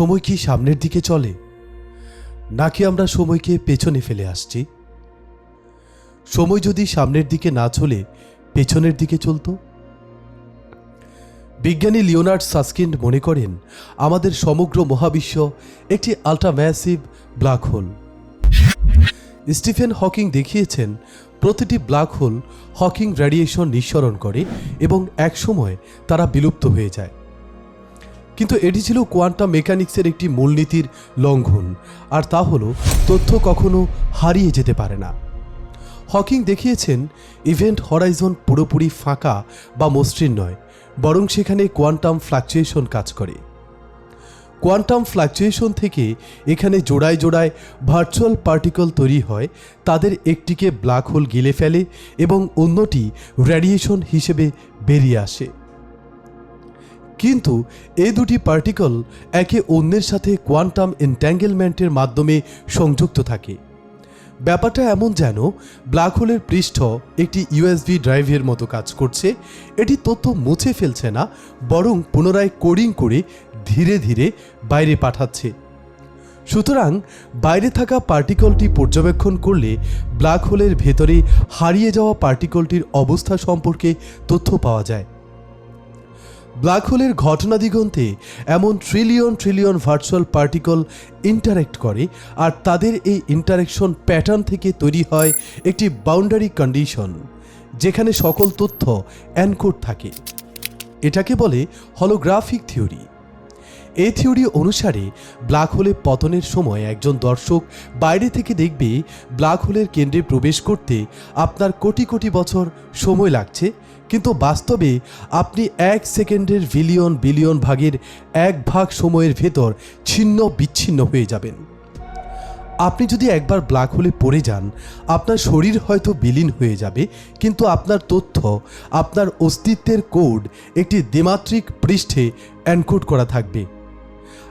সময় কি সামনের দিকে চলে? নাকি আমরা সময়কে পেছনে ফেলে আসছি? সময় যদি সামনের দিকে না চলে, পেছনের দিকে চলতো? বিজ্ঞানী লিওনার্ড সাসকিন্ড মনে করেন, আমাদের সমগ্র মহাবিশ্ব একটি ultramassive black hole Stephen Hawking দেখিয়েছেন, প্রতিটি ব্ল্যাক হোল হকিং রেডিয়েশন নিঃসরণ করে এবং একসময় তারা বিলুপ্ত হয়ে যায়। কিন্তু এটি ছিল কোয়ান্টাম মেকানিক্সের একটি মূলনীতির লঙ্ঘন, আর তা হলো তথ্য কখনো হারিয়ে যেতে পারে না। হকিং দেখিয়েছেন ইভেন্ট হরাইজন পুরোপুরি ফাঁকা বা মসৃণ নয়, বরং সেখানে কোয়ান্টাম ফ্লাকচুয়েশন কাজ করে। কোয়ান্টাম ফ্লাকচুয়েশন থেকে এখানে জোড়ায় জোড়ায় ভার্চুয়াল পার্টিকল তৈরি হয়, তাদের একটিকে ব্ল্যাক হোল গিলে ফেলে এবং অন্যটি রেডিয়েশন হিসেবে বেরিয়ে আসে। কিন্তু এই দুটি পার্টিকল একে অন্যের সাথে কোয়ান্টাম এন্ট্যাঙ্গেলমেন্টের মাধ্যমে সংযুক্ত থাকে। ব্যাপারটা এমন যেন ব্ল্যাক হোলের পৃষ্ঠ একটি ইউএসবি ড্রাইভের মতো কাজ করছে, এটি তথ্য মুছে ফেলছে না, বরং পুনরায় কোডিং করে ধীরে ধীরে বাইরে পাঠাচ্ছে। সুতরাং বাইরে থাকা পার্টিকলটি পর্যবেক্ষণ করলে ব্ল্যাক হোলের ভেতরে হারিয়ে যাওয়া পার্টিকলটির অবস্থা সম্পর্কে তথ্য পাওয়া যায়। ব্ল্যাক হোলের ঘটনা দিগন্তে এমন trillion trillion virtual particle interact করে, আর তাদের এই ইন্টারেকশন প্যাটার্ন থেকে তৈরি হয় একটি বাউন্ডারি কন্ডিশন যেখানে সকল তথ্য অ্যানকোড থাকে। এটাকে বলে হলোগ্রাফিক থিওরি এই থিওরি অনুসারে ব্ল্যাক হোলে পতনের সময় একজন দর্শক বাইরে থেকে দেখবে ব্ল্যাক হোলের কেন্দ্রে প্রবেশ করতে আপনার কোটি কোটি বছর সময় লাগছে। কিন্তু বাস্তবে আপনি এক সেকেন্ডের বিলিয়ন বিলিয়ন ভাগের এক ভাগ সময়ের ভেতর ছিন্ন বিচ্ছিন্ন হয়ে যাবেন। আপনি যদি একবার ব্ল্যাক হোলে পড়ে যান, আপনার শরীর হয়তো বিলীন হয়ে যাবে, কিন্তু আপনার তথ্য, আপনার অস্তিত্বের কোড একটি দ্বিমাত্রিক পৃষ্ঠে এনকোড করা থাকবে।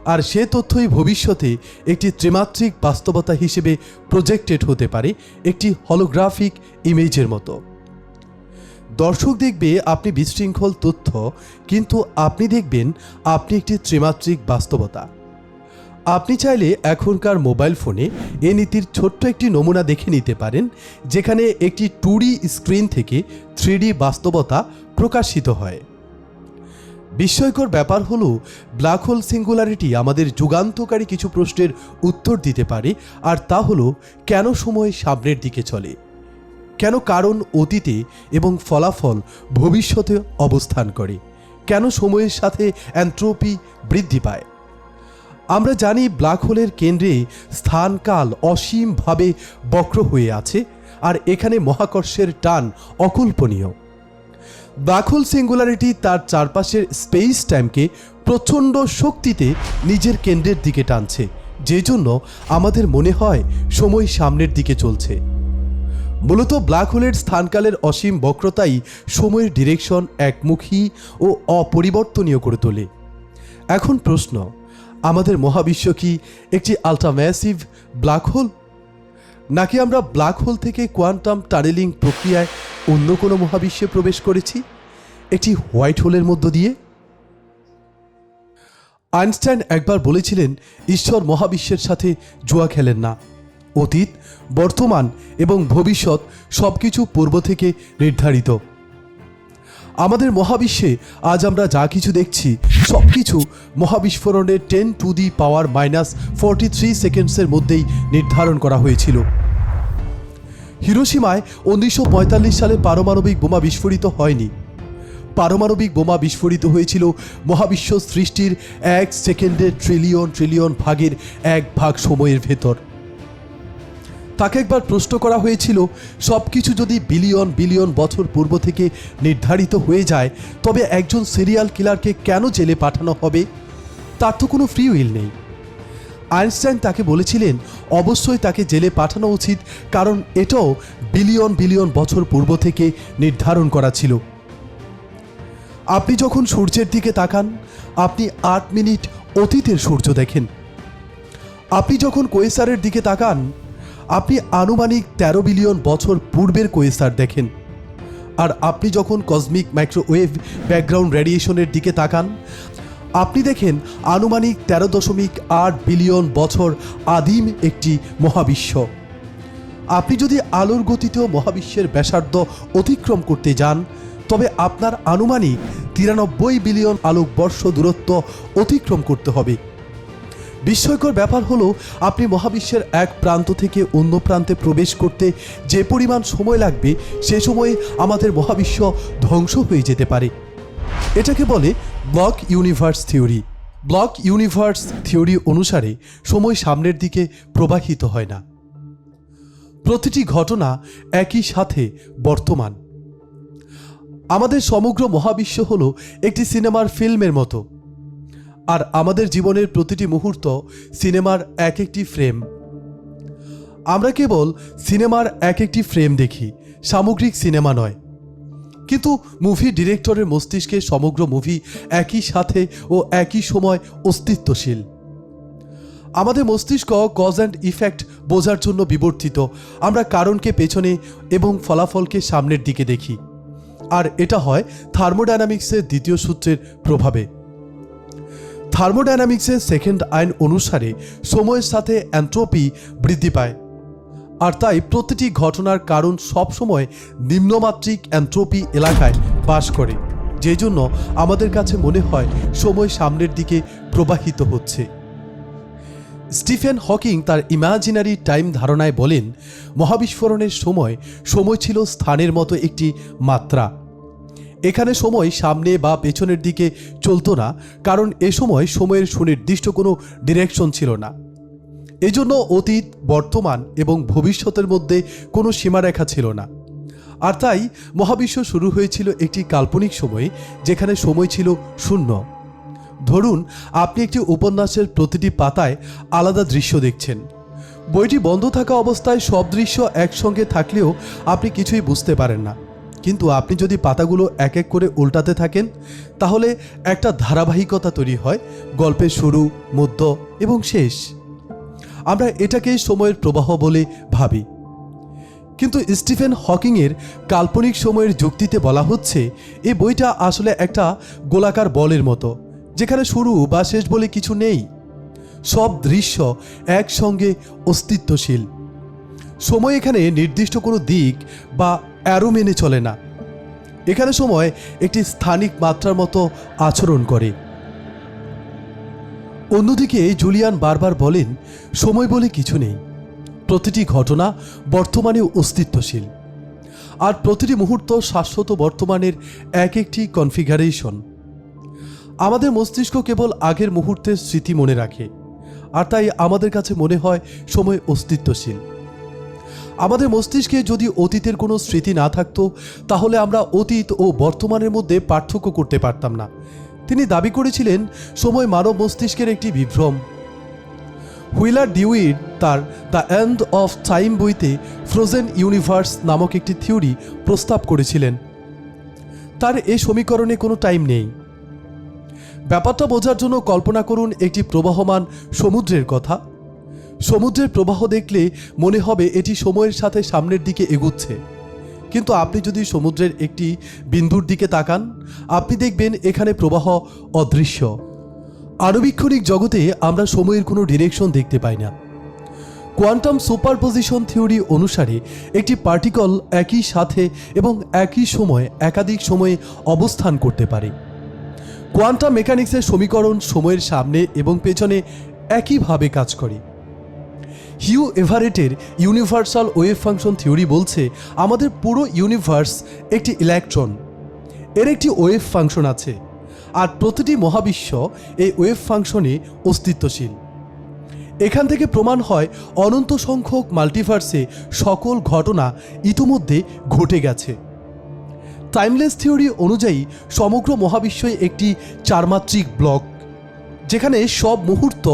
আর সে তথ্যই ভবিষ্যতে একটি ত্রিমাত্রিক বাস্তবতা হিসেবে প্রজেক্টেড হতে পারে একটি হলোগ্রাফিক ইমেজের মতো। দর্শক দেখবে আপনি বিশৃঙ্খল তথ্য, কিন্তু আপনি দেখবেন আপনি একটি ত্রিমাত্রিক বাস্তবতা। আপনি চাইলে এখনকার মোবাইল ফোনে এ নীতির ছোট্ট একটি নমুনা দেখে নিতে পারেন, যেখানে একটি টু স্ক্রিন থেকে থ্রি বাস্তবতা প্রকাশিত হয়। বিস্ময়কর ব্যাপার হলো ব্ল্যাক হোল সিঙ্গুলারিটি আমাদের যুগান্তকারী কিছু প্রশ্নের উত্তর দিতে পারে, আর তা হলো, কেন সময় সামনের দিকে চলে? কেন কারণ অতীতে এবং ফলাফল ভবিষ্যতে অবস্থান করে? কেন সময়ের সাথে অ্যান্ট্রোপি বৃদ্ধি পায়? আমরা জানি ব্ল্যাক হোলের কেন্দ্রে স্থানকাল অসীমভাবে বক্র হয়ে আছে, আর এখানে মহাকর্ষের টান অকল্পনীয়। ব্ল্যাক হোল সিঙ্গুলারিটি তার চারপাশের স্পেস টাইমকে প্রচণ্ড শক্তিতে নিজের কেন্দ্রের দিকে টানছে যে জন্য আমাদের মনে হয় সময় সামনের দিকে চলছে। মূলত ব্ল্যাক হোলের স্থানকালের অসীম বক্রতাই সময়ের ডিরেকশন একমুখী ও অপরিবর্তনীয় করে তোলে। এখন প্রশ্ন, আমাদের মহাবিশ্ব কি একটি আলট্রাম্যাসিভ ব্ল্যাক হোল নাকি আমরা ব্ল্যাক হোল থেকে কোয়ান্টাম টানেলিং প্রক্রিয়ায় অন্য কোনো মহাবিশ্বে প্রবেশ করেছি? একটি হোয়াইট হোলের মধ্য দিয়ে? আইনস্টাইন একবার বলেছিলেন, ঈশ্বর মহাবিশ্বের সাথে জুয়া খেলেন না। অতীত, বর্তমান এবং ভবিষ্যৎ সব কিছু পূর্ব থেকে নির্ধারিত। আমাদের মহাবিশ্বে আজ আমরা যা কিছু দেখছি সব কিছু মহাবিস্ফোরণের ten to the power minus forty three সেকেন্ডসের মধ্যেই নির্ধারণ করা হয়েছিল। হিরোসীমায় উনিশশো সালে পারমাণবিক বোমা বিস্ফোরিত হয়নি। পারমাণবিক বোমা বিস্ফোরিত হয়েছিল মহাবিশ্ব সৃষ্টির এক সেকেন্ডের ট্রিলিয়ন ট্রিলিয়ন ভাগের এক ভাগ সময়ের ভেতর। তাকে একবার প্রশ্ন করা হয়েছিল সব কিছু যদি বিলিয়ন বিলিয়ন বছর পূর্ব থেকে নির্ধারিত হয়ে যায়, তবে একজন সিরিয়াল কিলারকে কেন জেলে পাঠানো হবে? তার তো কোনো ফ্রি উইল নেই। আইনস্টাইন তাকে বলেছিলেন, অবশ্যই তাকে জেলে পাঠানো উচিত, কারণ এটাও বিলিয়ন বিলিয়ন বছর পূর্ব থেকে নির্ধারণ করা ছিল। আপনি যখন সূর্যের দিকে তাকান, আপনি আট মিনিট অতীতের সূর্য দেখেন। আপনি যখন কোয়েসারের দিকে তাকান, আপনি আনুমানিক তেরো বিলিয়ন বছর পূর্বের কোয়েসার দেখেন। আর আপনি যখন কসমিক মাইক্রোওয়েভ ব্যাকগ্রাউন্ড রেডিয়েশনের দিকে তাকান আপনি দেখেন আনুমানিক তেরো দশমিক আট বিলিয়ন বছর আদিম একটি মহাবিশ্ব। আপনি যদি আলোর গতিতেও মহাবিশ্বের ব্যাসার্ধ অতিক্রম করতে যান, তবে আপনার আনুমানিক তিরানব্বই বিলিয়ন আলোকবর্ষ দূরত্ব অতিক্রম করতে হবে। বিস্ময়কর ব্যাপার হলো, আপনি মহাবিশ্বের এক প্রান্ত থেকে অন্য প্রান্তে প্রবেশ করতে যে পরিমাণ সময় লাগবে, সে সময়ে আমাদের মহাবিশ্ব ধ্বংস হয়ে যেতে পারে। এটাকে বলে block universe theory. Block universe theory অনুসারে সময় সামনের দিকে প্রবাহিত হয় না। প্রতিটি ঘটনা একই সাথে বর্তমান। আমাদের সমগ্র মহাবিশ্ব হলো একটি সিনেমার ফিল্মের মতো। আর আমাদের জীবনের প্রতিটি মুহূর্ত সিনেমার এক একটি ফ্রেম। আমরা কেবল সিনেমার এক একটি ফ্রেম দেখি, সামগ্রিক সিনেমা নয়। কিন্তু মুভি ডিরেক্টরের মস্তিষ্কে সমগ্র মুভি একই সাথে ও একই সময় অস্তিত্বশীল। আমাদের মস্তিষ্ক কজ অ্যান্ড ইফেক্ট বোঝার জন্য বিবর্তিত। আমরা কারণকে পেছনে এবং ফলাফলকে সামনের দিকে দেখি। আর এটা হয় থার্মোডায়নামিক্সের দ্বিতীয় সূত্রের প্রভাবে। থার্মোডায়নামিক্সের সেকেন্ড আইন অনুসারে সময়ের সাথে অ্যান্ট্রোপি বৃদ্ধি পায়। আর তাই প্রতিটি ঘটনার কারণ সবসময় নিম্নমাত্রিক অ্যান্ট্রোপি এলাকায় বাস করে যেই জন্য আমাদের কাছে মনে হয় সময় সামনের দিকে প্রবাহিত হচ্ছে। স্টিফেন হকিং তার ইমাজিনারি টাইম ধারণায় বলেন, মহাবিস্ফোরণের সময় সময় ছিল স্থানের মতো একটি মাত্রা। এখানে সময় সামনে বা পেছনের দিকে চলতো না, কারণ এ সময় সময়ের সুনির্দিষ্ট কোনো ডিরেকশন ছিল না। এজন্য অতীত, বর্তমান এবং ভবিষ্যতের মধ্যে কোনো সীমারেখা ছিল না। আর তাই মহাবিশ্ব শুরু হয়েছিল একটি কাল্পনিক সময়ে, যেখানে সময় ছিল শূন্য। ধরুন, আপনি একটি উপন্যাসের প্রতিটি পাতায় আলাদা দৃশ্য দেখছেন। বইটি বন্ধ থাকা অবস্থায় সব দৃশ্য একসঙ্গে থাকলেও আপনি কিছুই বুঝতে পারেন না। কিন্তু আপনি যদি পাতাগুলো এক এক করে উল্টাতে থাকেন, তাহলে একটা ধারাবাহিকতা তৈরি হয়, গল্পের শুরু, মধ্য এবং শেষ। আমরা এটাকেই সময়ের প্রবাহ বলে ভাবি। কিন্তু স্টিফেন হকিংয়ের কাল্পনিক সময়ের যুক্তিতে বলা হচ্ছে এই বইটা আসলে একটা গোলাকার বলের মতো, যেখানে শুরু বা শেষ বলে কিছু নেই। সব দৃশ্য একসঙ্গে অস্তিত্বশীল। সময় এখানে নির্দিষ্ট কোনো দিক বা অ্যারো মেনে চলে না। এখানে সময় একটি স্থানিক মাত্রার মতো আচরণ করে। অন্যদিকে জুলিয়ান বারবার বলেন, সময় বলে কিছু নেই। প্রতিটি ঘটনা বর্তমানে অস্তিত্বশীল। আর প্রতিটি মুহূর্ত শাশ্বত বর্তমানের এক একটি কনফিগারেশন আমাদের মস্তিষ্ক কেবল আগের মুহূর্তের স্মৃতি মনে রাখে, আর তাই আমাদের কাছে মনে হয় সময় অস্তিত্বশীল। আমাদের মস্তিষ্কে যদি অতীতের কোনো স্মৃতি না থাকতো, তাহলে আমরা অতীত ও বর্তমানের মধ্যে পার্থক্য করতে পারতাম না। তিনি দাবি করেছিলেন, সময় মানব মস্তিষ্কের একটি বিভ্রম। হুইলার ডিউইড তার দ্য এন্ড অফ টাইম বইতে ফ্রোজেন ইউনিভার্স নামক একটি থিওরি প্রস্তাব করেছিলেন। তার এ সমীকরণে কোনো টাইম নেই। ব্যাপারটা বোঝার জন্য কল্পনা করুন একটি প্রবাহমান সমুদ্রের কথা। সমুদ্রের প্রবাহ দেখলে মনে হবে এটি সময়ের সাথে সামনের দিকে এগুচ্ছে। কিন্তু আপনি যদি সমুদ্রের একটি বিন্দুর দিকে তাকান, আপনি দেখবেন এখানে প্রবাহ অদৃশ্য। আণুবীক্ষণিক জগতে আমরা সময়ের কোনো ডিরেকশন দেখতে পাই না। কোয়ান্টাম সুপারপোজিশন থিওরি অনুসারে একটি পার্টিকল একই সাথে এবং একই সময় একাধিক সময়ে অবস্থান করতে পারে। কোয়ান্টাম মেকানিক্সের সমীকরণ সময়ের সামনে এবং পেছনে একইভাবে কাজ করে। হিউ এভারেটের ইউনিভার্সাল ওয়েভ ফাংশন থিওরি বলছে, আমাদের পুরো ইউনিভার্স একটি ইলেকট্রন। এর একটি ওয়েভ ফাংশন আছে, আর প্রতিটি মহাবিশ্ব এই ওয়েভ ফাংশনে অস্তিত্বশীল। এখান থেকে প্রমাণ হয় অনন্ত সংখ্যক মাল্টিভার্সে সকল ঘটনা ইতোমধ্যে ঘটে গেছে। টাইমলেস থিওরি অনুযায়ী সমগ্র মহাবিশ্বই একটি চারমাত্রিক ব্লক, যেখানে সব মুহূর্ত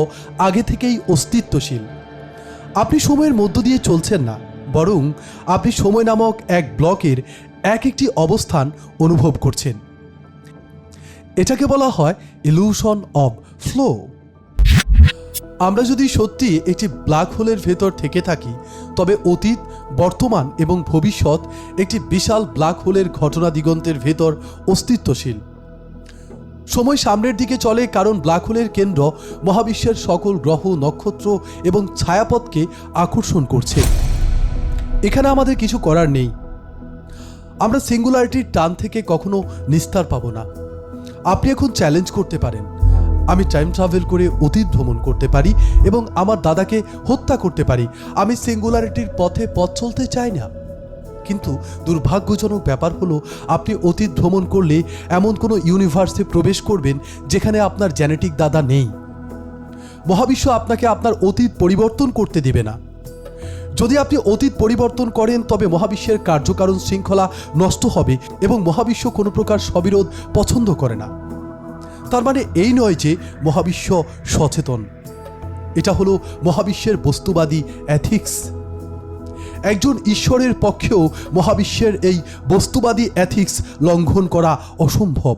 আগে থেকেই অস্তিত্বশীল। আপনি সময়ের মধ্য দিয়ে চলছেন না, বরং আপনি সময় নামক এক ব্লকের এক একটি অবস্থান অনুভব করছেন। এটাকে বলা হয় ইলুশন অব ফ্লো আমরা যদি সত্যি একটি ব্ল্যাক হোলের ভেতর থেকে থাকি, তবে অতীত, বর্তমান এবং ভবিষ্যৎ একটি বিশাল ব্ল্যাক হোলের ঘটনা দিগন্তের ভেতর অস্তিত্বশীল। সময় সামনের দিকে চলে কারণ ব্ল্যাক হোলের কেন্দ্র মহাবিশ্বের সকল গ্রহ, নক্ষত্র এবং ছায়াপথকে আকর্ষণ করছে। এখানে আমাদের কিছু করার নেই। আমরা সিঙ্গুলারিটির টান থেকে কখনো নিস্তার পাবো না। আপনি এখন চ্যালেঞ্জ করতে পারেন। আমি টাইম ট্রাভেল করে অতীত ভ্রমণ করতে পারি এবং আমার দাদাকে হত্যা করতে পারি। আমি সিঙ্গুলারিটির পথে পথ চলতে চাই না। কিন্তু দুর্ভাগ্যজনক ব্যাপার হলো, আপনি অতীত ভ্রমণ করলে এমন কোনো ইউনিভার্সে প্রবেশ করবেন যেখানে আপনার জেনেটিক দাদা নেই। মহাবিশ্ব আপনাকে আপনার অতীত পরিবর্তন করতে দেবে না। যদি আপনি অতীত পরিবর্তন করেন, তবে মহাবিশ্বের কার্যকারণ শৃঙ্খলা নষ্ট হবে এবং মহাবিশ্ব কোনো প্রকার সবিরোধ পছন্দ করে না। তার মানে এই নয় যে মহাবিশ্ব সচেতন। এটা হলো মহাবিশ্বের বস্তুবাদী অ্যাথিক্স একজন ঈশ্বরের পক্ষেও মহাবিশ্বের এই বস্তুবাদী অ্যাথিক্স লঙ্ঘন করা অসম্ভব।